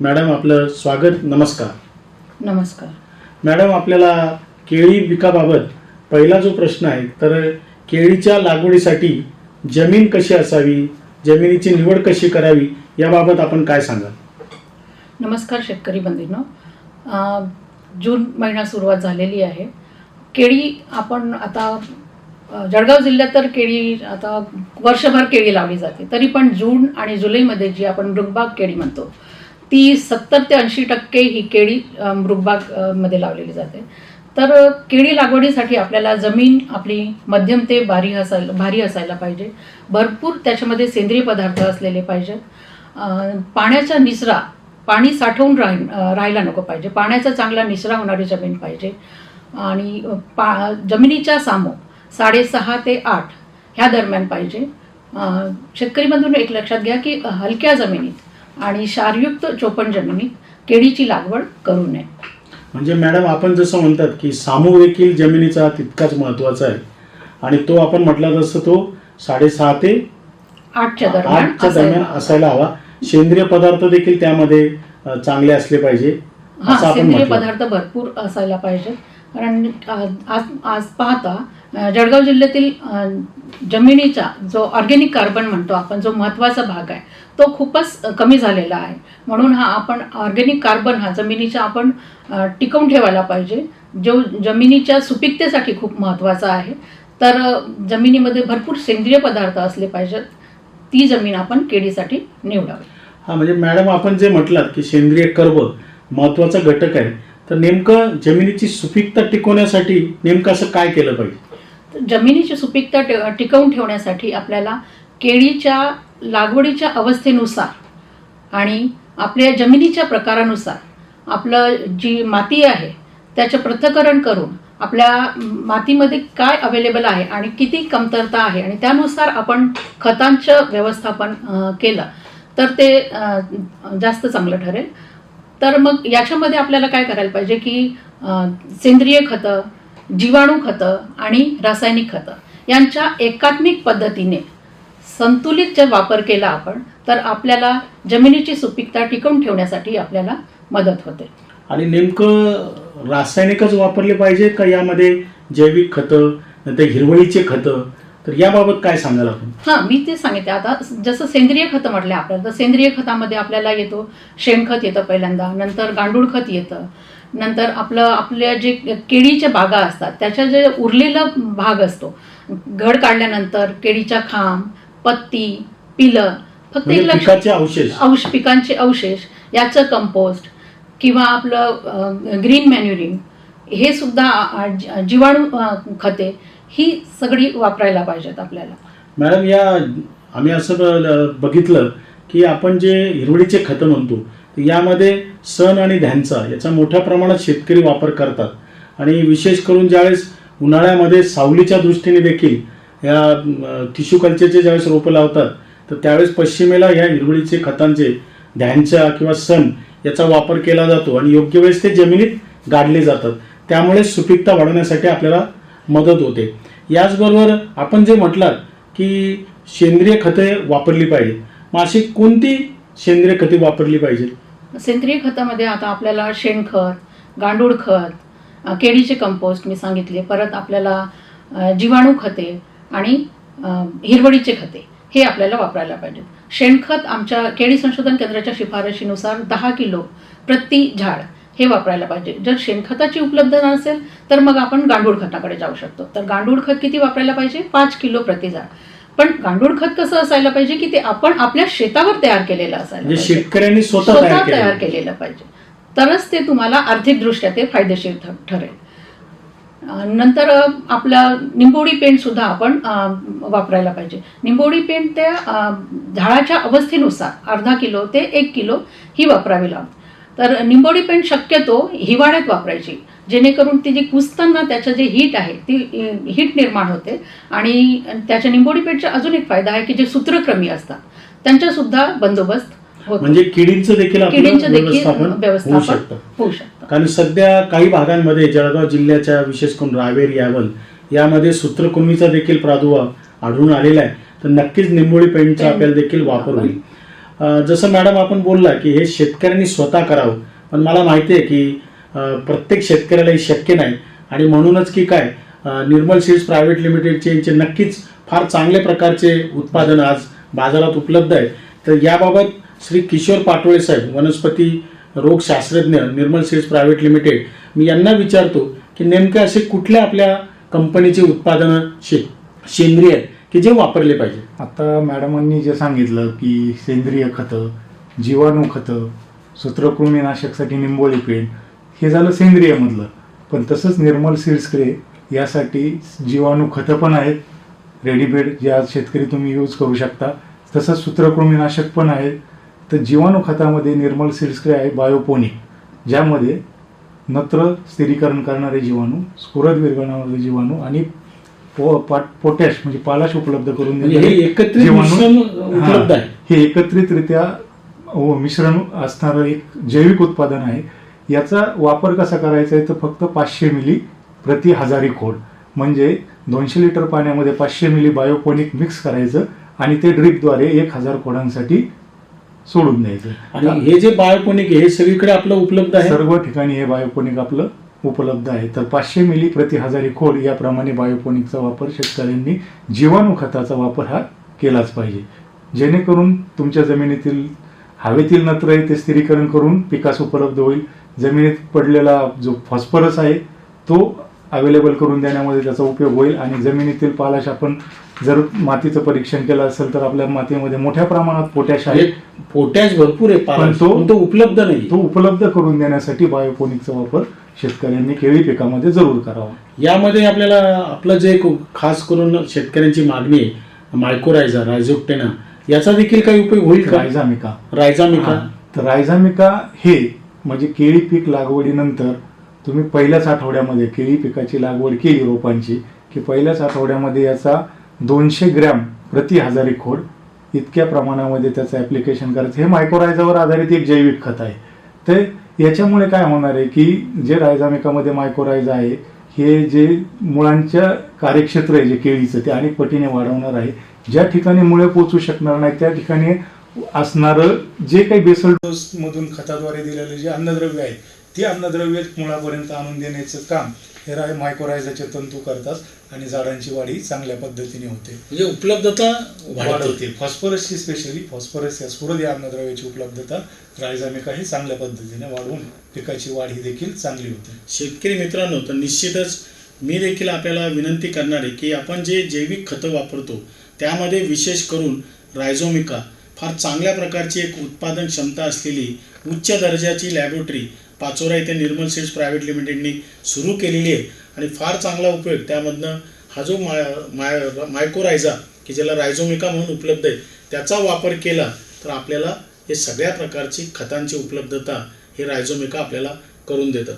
Madam आपलं स्वागत नमस्कार. नमस्कार. मॅडम आपल्याला केळी पिकाबाबत पहिला जो प्रश्न आहे तर केळीच्या लागवडीसाठी जमीन कशी असावी जमिनीची निवड कशी करावी याबाबत आपण काय सांगाल? नमस्कार शेतकरी बंधूंनो. जून महिना सुरुवात झालेली आहे. केळी आपण आता जळगाव जिल्ह्यात तर केळी आता वर्षभर केळी लावली जाते. तरी पण जून आणि जुलैमध्ये जी आपण मृगबाग केळी म्हणतो ती सत्तर ते ऐंशी टक्के ही केळी मृगबागमध्ये मृगबागमध्ये लावलेली जाते. तर केळी लागवडीसाठी आपल्याला जमीन आपली मध्यम ते भारी असायला भारी असायला पाहिजे. भरपूर त्याच्यामध्ये सेंद्रिय पदार्थ असलेले पाहिजेत पाण्याचा निचरा पाणी साठवून राह राहायला नको पाहिजे. पाण्याचा चांगला निचरा होणारी जमीन पाहिजे. आणि पा जमिनीच्या सामो साडेसहा ते आठ ह्या दरम्यान पाहिजे. शेतकरीमधून एक लक्षात घ्या की हलक्या जमिनीत आणि क्षारयुक्त चोपण जमिनीत केळीची लागवड करू नये. म्हणजे मॅडम आपण जसं म्हणतात की सामू देखील जमिनीचा तितकाच महत्त्वाचा आहे. आणि तो आपण म्हटला तसं तो साडेसहा ते आठच्या दरम्यान आठच्या दरम्यान असायला- हवा. सेंद्रिय पदार्थ देखील त्यामध्ये चांगले असले पाहिजे हा सेंद्रिय पदार्थ भरपूर असायला पाहिजे. कारण आज आज- पाहता जळगाव जिल्ह्यातील जमिनीचा जो ऑर्गेनिक कार्बन म्हणतो आपण जो महत्त्वाचा भाग आहे तो खूपच कमी झालेला आहे. म्हणून हा आपण ऑर्गेनिक कार्बन हा जमिनीचा आपण टिकवून ठेवायला पाहिजे. जो जमिनीच्या सुपीकतेसाठी खूप महत्त्वाचा आहे. तर जमिनीमध्ये भरपूर सेंद्रिय पदार्थ असले पाहिजेत. ती जमीन आपण केळीसाठी निवडावी. हा म्हणजे मॅडम आपण जे म्हटलात की सेंद्रिय कर्ब महत्त्वाचा घटक आहे तर नेमकं जमिनीची सुपीकता टिकवण्यासाठी नेमकं असं काय केलं पाहिजे? जमिनीची सुपीकता टे- टिकवून ठेवण्यासाठी आपल्याला केळीच्या लागवडीच्या अवस्थेनुसार आणि आपल्या जमिनीच्या प्रकारानुसार आपलं जी माती आहे त्याचं पृथक्करण करून आपल्या मातीमध्ये काय अवेलेबल आहे आणि किती कमतरता आहे आणि त्यानुसार आपण खतांचं व्यवस्थापन केलं. तर ते जास्त चांगलं ठरेल. तर मग याच्यामध्ये आपल्याला काय करायला पाहिजे की सेंद्रिय खतं जीवाणू खतं आणि रासायनिक खतं यांच्या एकात्मिक पद्धतीने संतुलित जर वापर केला आपण तर आपल्याला जमिनीची सुपीकता टिकवून ठेवण्यासाठी आपल्याला मदत होते. आणि नेमकं रासायनिकच वापरले पाहिजे का यामध्ये जैविक खतं नंतर हिरवळीचे खतं? तर याबाबत काय सांगाल आपण? हां मी ते सांगितले. आता जसं सेंद्रिय खतं म्हटलं आपल्याला तर सेंद्रिय खतामध्ये आपल्याला येतो शेणखत येतं पहिल्यांदा नंतर गांडूळ खत येतं नंतर आपलं आपल्या जे केळीच्या बागा असतात त्याच्या जे उरलेला भाग असतो घड काढल्यानंतर केळीच्या खांब पत्ती पिलं फक्त म्हणजे एक लक्ष पिकाचे अवशेष. औष पिकांचे अवशेष याचं कंपोस्ट किंवा आपलं ग्रीन मॅन्युरिंग हे सुद्धा अ, जी- जीवाणू अ, खते ही सगळी वापरायला पाहिजेत आपल्याला. मॅडम या आम्ही असं बघितलं की आपण जे हिरवळीचे खतं म्हणतो यामध्ये सण आणि ध्यांचा याचा मोठ्या प्रमाणात शेतकरी वापर करतात. आणि विशेष करून ज्यावेळेस उन्हाळ्यामध्ये सावलीच्या दृष्टीने देखील या टिश्यू कल्चरचे ज्यावेळेस रोपं लावतात तर त्यावेळेस पश्चिमेला ह्या हिरवळीचे खतांचे ध्यांच्या किंवा सण याचा वापर केला जातो आणि योग्य वेळेस ते जमिनीत गाडले जातात. त्यामुळे सुपीकता वाढवण्यासाठी आपल्याला मदत होते. याचबरोबर आपण जे म्हटलात की सेंद्रिय खते वापरली पाहिजे. मग अशी कोणती सेंद्रिय खते वापरली पाहिजे? सेंद्रिय खतामध्ये आता आपल्याला शेणखत गांडूळ खत केळीचे कंपोस्ट मी सांगितले परत आपल्याला जीवाणू खते आणि हिरवडीचे हिरवळीचे खते हे आपल्याला वापरायला पाहिजेत. शेणखत आमच्या केळी संशोधन केंद्राच्या शिफारशीनुसार दहा किलो प्रति झाड हे वापरायला पाहिजे. जर शेणखताची उपलब्धता नसेल तर मग आपण गांडूळ खताकडे जाऊ शकतो. तर गांडूळ खत किती वापरायला पाहिजे? पाच किलो प्रति झाड. पण गांडूळ खत कसं असायला पाहिजे की ते आपण आपल्या शेतावर तयार केलेलं असायला म्हणजे. शेतकऱ्यांनी स्वतः तयार तयार केलं केलेलं पाहिजे. तरच ते तुम्हाला आर्थिकदृष्ट्या ते फायदेशीर ठरेल. नंतर आपला निंबोडी पेंट सुद्धा आपण वापरायला पाहिजे. निंबोडी पेंट त्या झाडाच्या अवस्थेनुसार अर्धा किलो ते एक किलो ही वापरावी लागते. तर निंबोडी पेंट शक्यतो हिवाळ्यात वापरायची. जेणेकरून ती जी कुसताना त्याचं जे हीट आहे ती हीट निर्माण होते. आणि त्याच्या निंबोडी पेंटचा अजून एक फायदा आहे की जे सूत्रक्रमी असतात त्यांचा सुद्धा बंदोबस्त म्हणजे किडींचं देखील व्यवस्थापन होऊ शकतं. कारण सध्या काही भागांमध्ये जळगाव जिल्ह्याच्या विशेष करून रावेर यावल यामध्ये सूत्रकृमीचा देखील प्रादुर्भाव आढळून आलेला आहे. तर नक्कीच निंबोळी पेंटचा पेंट. आपल्याला देखील वापर होईल. जसं मॅडम आपण बोलला की हे शेतकऱ्यांनी स्वतः करावं पण मला माहिती आहे की प्रत्येक शेतकऱ्याला हे शक्य नाही. आणि म्हणूनच की काय निर्मल सीड्स प्रायव्हेट लिमिटेडचे यांचे नक्कीच फार चांगल्या प्रकारचे उत्पादन आज बाजारात उपलब्ध आहे. तर याबाबत श्री किशोर पाटोळे साहेब वनस्पती रोगशास्त्रज्ञ निर्मल सीड्स प्रायव्हेट लिमिटेड मी यांना विचारतो की नेमके असे कुठल्या आपल्या कंपनीचे उत्पादनं शे सेंद्रिय आहेत? की जे वापरले पाहिजे. आता मॅडमांनी जे सांगितलं की सेंद्रिय खतं जीवाणू खतं सूत्रकृमीनाशकसाठी निंबोळी पेंट हे झालं सेंद्रियमधलं. पण तसंच निर्मल सीड्स यासाठी जीवाणू खतं पण आहेत. रेडीमेड जे आज शेतकरी तुम्ही यूज करू शकता तसंच सूत्रकृमीनाशक पण आहेत. तर जीवाणू खतामध्ये निर्मल सीड्स आहे बायोपोनिक ज्यामध्ये नत्र स्थिरीकरण करणारे जीवाणू स्फुरद विरघळणारे जीवाणू आणि पो पोटॅश म्हणजे पालाश उपलब्ध करून म्हणजे हे एकत्रित मिश्रण उपलब्ध आहे. हा, हे एकत्रितरित्या व मिश्रण असणारं एक जैविक उत्पादन आहे. याचा वापर कसा करायचा आहे तर फक्त पाचशे मिली प्रति हजारी खोड म्हणजे दोनशे लिटर पाण्यामध्ये पाचशे मिली बायोपोनिक मिक्स करायचं आणि ते ड्रिपद्वारे एक हजार खोडांसाठी सोडून द्यायचं. आणि हे जे बायोपोनिक हे सगळीकडे आपलं उपलब्ध आहे? सर्व ठिकाणी हे बायोपोनिक आपलं उपलब्ध आहे. तर पाचशे मिली प्रति हजारी खोल याप्रमाणे बायोपोनिकचा वापर शेतकऱ्यांनी जीवाणू खताचा वापर हा केलाच पाहिजे. जेणेकरून तुमच्या जमिनीतील हवेतील नत्र आहे ते स्थिरीकरण करून पिकास उपलब्ध होईल. जमिनीत पडलेला जो फॉस्फरस आहे तो अवेलेबल करून देण्यामध्ये त्याचा उपयोग होईल. आणि जमिनीतील पालाश आपण जर मातीचं परीक्षण केलं असेल तर आपल्या मातीमध्ये मोठ्या प्रमाणात पोटॅश आहे. हे पोटॅश भरपूर आहे पण तो- तो उपलब्ध नाही. तो उपलब्ध करून देण्यासाठी बायोपोनिकचा वापर शेतकऱ्यांनी केळी पिकामध्ये जरूर करावा. यामध्ये आपल्याला आपलं जे खास करून शेतकऱ्यांची मागणी आहे मायकोरायझा रायझोक्टेना याचा देखील काही उपयोग होईल रायझामिका रायझामिका तर रायझामिका हे म्हणजे केळी पीक लागवडीनंतर तुम्ही पहिल्याच आठवड्यामध्ये केळी पिकाची लागवड केली रोपांची की पहिल्याच आठवड्यामध्ये याचा दोनशे ग्रॅम प्रति हजारी खोड इतक्या प्रमाणामध्ये त्याचं ॲप्लिकेशन करायचं. हे मायक्रोरायझावर आधारित एक जैविक खत आहे. तर याच्यामुळे काय होणार आहे की जे रायझामिकामध्ये मायक्रोरायझा आहे हे जे मुळांच्या कार्यक्षेत्र आहे जे केळीचं ते अनेक पटीने वाढवणार आहे. ज्या ठिकाणी मुळे पोचू शकणार नाही त्या ठिकाणी असणारं जे काही बेसल डोस मधून खताद्वारे दिलेलं जे अन्नद्रव्य आहे ते अन्नद्रव्य मुळापर्यंत आणून देण्याचं काम हे राय मायक्रोरायझाचे तंतू करतात आणि झाडांची वाढ ही चांगल्या पद्धतीने होते. म्हणजे उपलब्धता वाढते. वाढवते फॉस्फरसची स्पेशली फॉस्फरस या स्फुरद या अन्नद्रव्याची उपलब्धता रायझामिका ही चांगल्या पद्धतीने वाढवून पिकाची वाढ ही देखील चांगली होते. शेतकरी मित्रांनो तर निश्चितच मी देखील आपल्याला विनंती करणार आहे की आपण जे जैविक खतं वापरतो त्यामध्ये विशेष करून रायझोमिका फार चांगल्या प्रकारची एक उत्पादन क्षमता असलेली उच्च दर्जाची लॅबोरेटरी पाचोरा येथे निर्मल सीड्स प्रायव्हेट लिमिटेडनी सुरू केलेली आहे आणि फार चांगला उपयोग. त्यामधनं हा जो माय माय मायकोरायझा की ज्याला रायझोमिका म्हणून उपलब्ध आहे त्याचा वापर केला तर आपल्याला हे सगळ्या प्रकारची खतांची उपलब्धता हे रायझोमिका आपल्याला करून देतं.